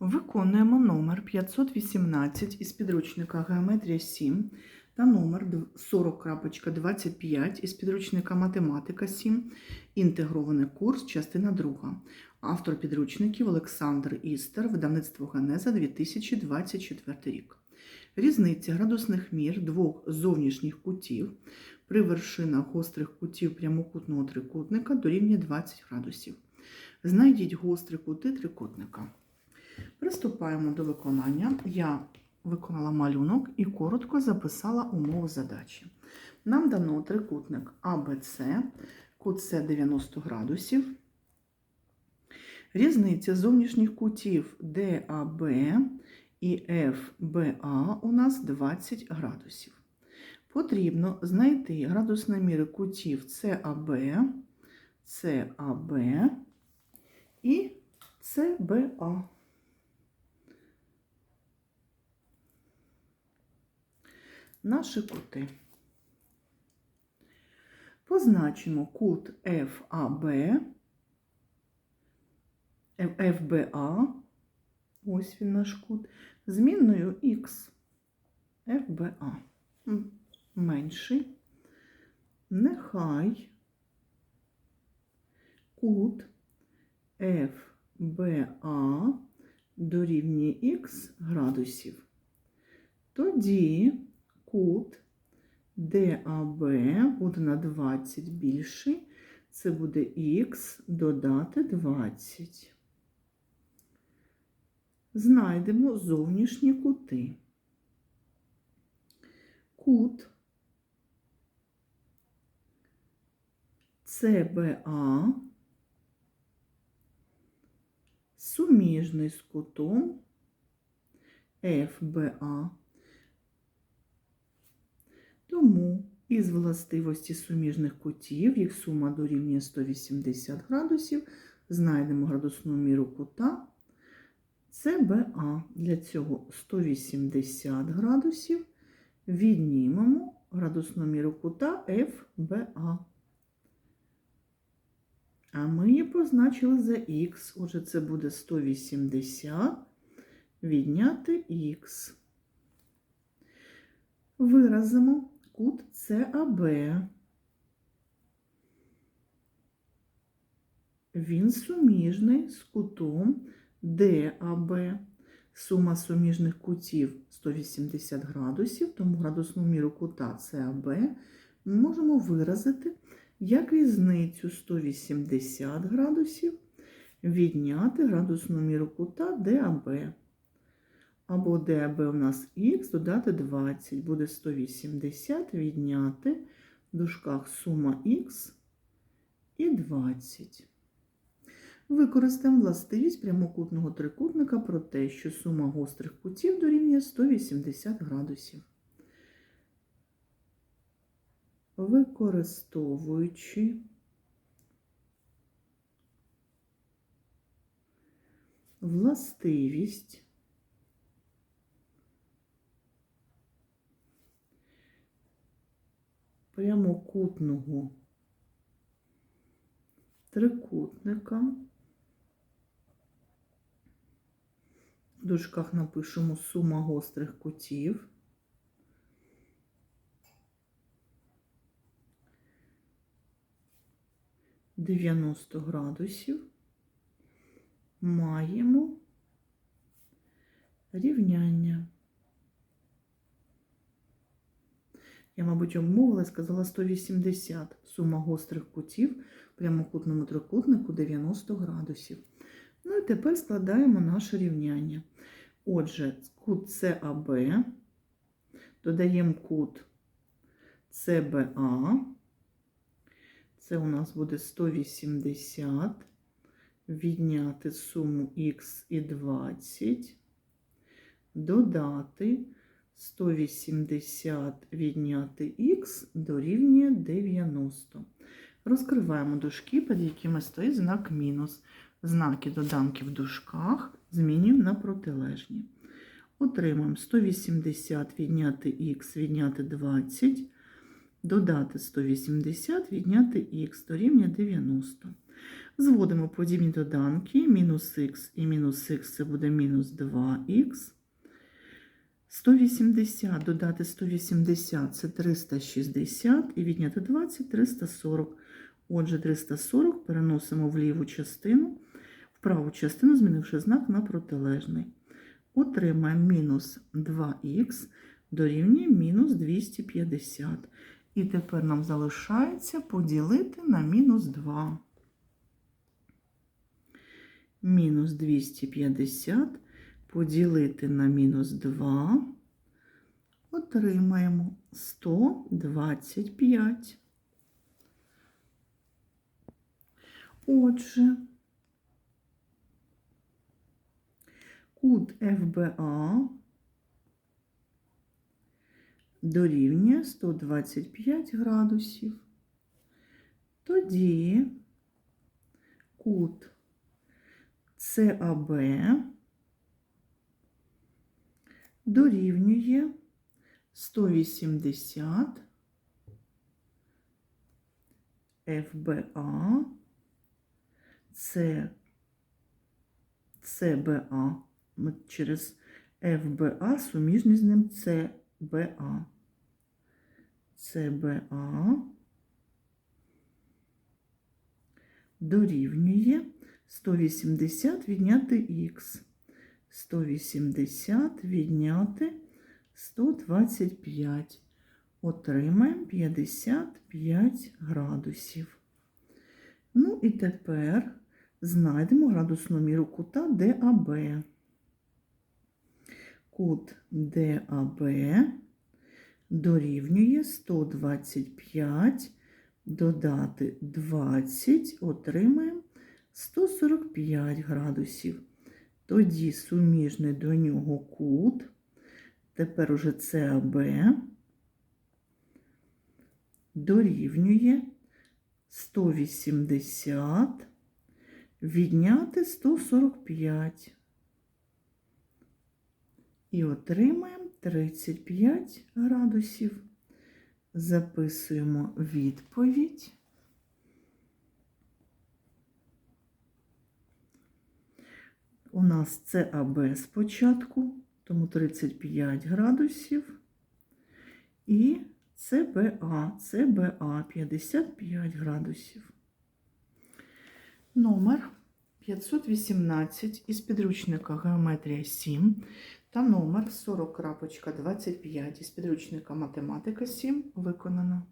Виконуємо номер 518 із підручника Геометрія 7 та номер 40.25 із підручника Математика 7, інтегрований курс, частина 2. Автор підручників Олександр Істер, видавництво Генеза 2024 рік. Різниця градусних мір двох зовнішніх кутів при вершинах гострих кутів прямокутного трикутника дорівнює 20 градусів. Знайдіть гострі кути трикутника. Приступаємо до виконання. Я виконала малюнок і коротко записала умови задачі. Нам дано трикутник АБЦ, кут С 90 градусів. Різниця зовнішніх кутів ДАБ і ФБА у нас 20 градусів. Потрібно знайти градусні міри кутів САБ, САБ і СБА. Наші кути. Позначимо кут FAB, FBA, ось він наш кут, змінною X, FBA. Менший. Нехай кут FBA дорівнює Х градусів. Тоді кут ДАБ буде на 20 більший. Це буде Х додати 20. Знайдемо зовнішні кути. Кут ЦБА суміжний з кутом ФБА. Тому із властивості суміжних кутів, їх сума дорівнює 180 градусів, знайдемо градусну міру кута ЦБА. Для цього 180 градусів віднімемо градусну міру кута ФБА. А ми її позначили за х. Отже, це буде 180 відняти х. Виразимо кут САБ. Він суміжний з кутом ДАБ. Сума суміжних кутів 180 градусів, тому градусну міру кута САБ ми можемо виразити як різницю 180 градусів відняти градусну міру кута ДАБ. Або ДАБ у нас х додати 20, буде 180 відняти в дужках сума х і 20. Використаємо властивість прямокутного трикутника про те, що сума гострих кутів дорівнює 180 градусів. Використовуючи властивість прямокутного трикутника. В дужках напишемо сума гострих кутів. Дев'яносто градусів маємо рівняння. Я, мабуть, обмовила сказала 180 сума гострих кутів в прямокутному трикутнику 90 градусів. Ну і тепер складаємо наше рівняння. Отже, кут САБ, додаємо кут СБА, це у нас буде 180, відняти суму Х і 20, додати 180 відняти х дорівнює 90. Розкриваємо дужки, під якими стоїть знак мінус. Знаки доданки в дужках змінюємо на протилежні. Отримаємо 180 відняти х відняти 20, додати 180 відняти х дорівнює 90. Зводимо подібні доданки. Мінус х і мінус х це буде мінус 2х. 180 додати 180 це 360 і відняти 20 340. Отже, 340 переносимо в ліву частину, в праву частину, змінивши знак на протилежний. Отримаємо мінус 2х дорівнює мінус 250. І тепер нам залишається поділити на мінус 2. Мінус 250 поділити на мінус 2. Отримаємо 125. Отже, кут ФБА дорівнює 125 градусів. Тоді кут САБ дорівнює 180 ФБА це ЦБА. Ми через ФБА суміжні з ним ЦБА. ЦБА дорівнює 180 відняти х. 180 відняти 125. Отримаємо 55 градусів. Ну і тепер знайдемо градусну міру кута ДАБ. Кут ДАБ дорівнює 125, додати 20, отримаємо 145 градусів. Тоді суміжний до нього кут, тепер уже САБ, дорівнює 180, відняти 145. І отримаємо 35 градусів. Записуємо відповідь. У нас це АБ спочатку, тому 35 градусів. І ЦБА, ЦБА 55 градусів. Номер 518 із підручника Геометрія 7 та номер 40.25 із підручника Математика 7 виконано.